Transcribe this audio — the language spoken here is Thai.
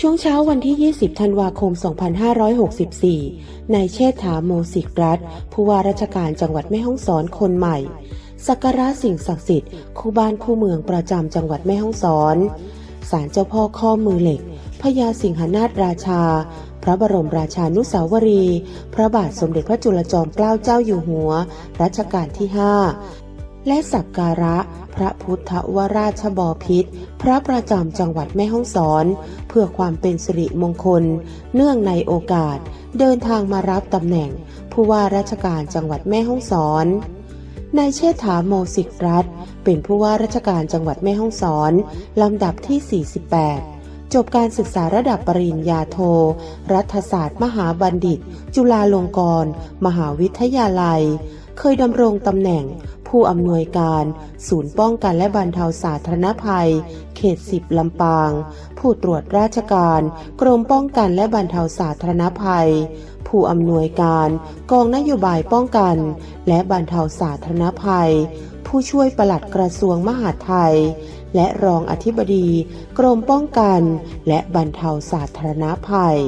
ช่วงเช้าวันที่ 20 ธันวาคม 2564 นายเชษฐาโมสิกรัตผู้ว่าราชการจังหวัดแม่ฮ่องสอนคนใหม่ สักการะสิ่งศักดิ์สิทธิ์คู่บ้านคู่เมืองประจำจังหวัดแม่ฮ่องสอนศาลเจ้าพ่อข้อมือเหล็ก พญาสิงหนาถราชา พระบรมราชานุสาวรี พระบาทสมเด็จพระจุลจอมเกล้าเจ้าอยู่หัว รัชกาลที่ 5 และสักการะ พระพุทธวราชบพิษ พระประจำจังหวัดแม่ฮ่องสอน เพื่อความเป็นสิริมงคล เนื่องในโอกาส เดินทางมารับตำแหน่ง ผู้ว่าราชการจังหวัดแม่ฮ่องสอนนายเชษฐาโมสิกรัตน์เป็นผู้ว่าราชการจังหวัดแม่ฮ่องสอน ลำดับที่ 48 จบการศึกษาระดับปริญญาโท รัฐศาสตร์ มหาบัณฑิต จุฬาลงกรณ์ มหาวิทยาลัย เคยดำรงตำแหน่ง ผู้อำนวยการ ศูนย์ป้องกันและบรรเทาสาธารณภัย เขต10ลำปาง ผู้ตรวจราชการ กรมป้องกันและบรรเทาสาธารณภัย ผู้อำนวยการ กองนโยบายป้องกัน และบรรเทาสาธารณภัย ผู้ช่วยปลัดกระทรวงมหาดไทย และรองอธิบดี กรมป้องกัน และบรรเทาสาธารณภัย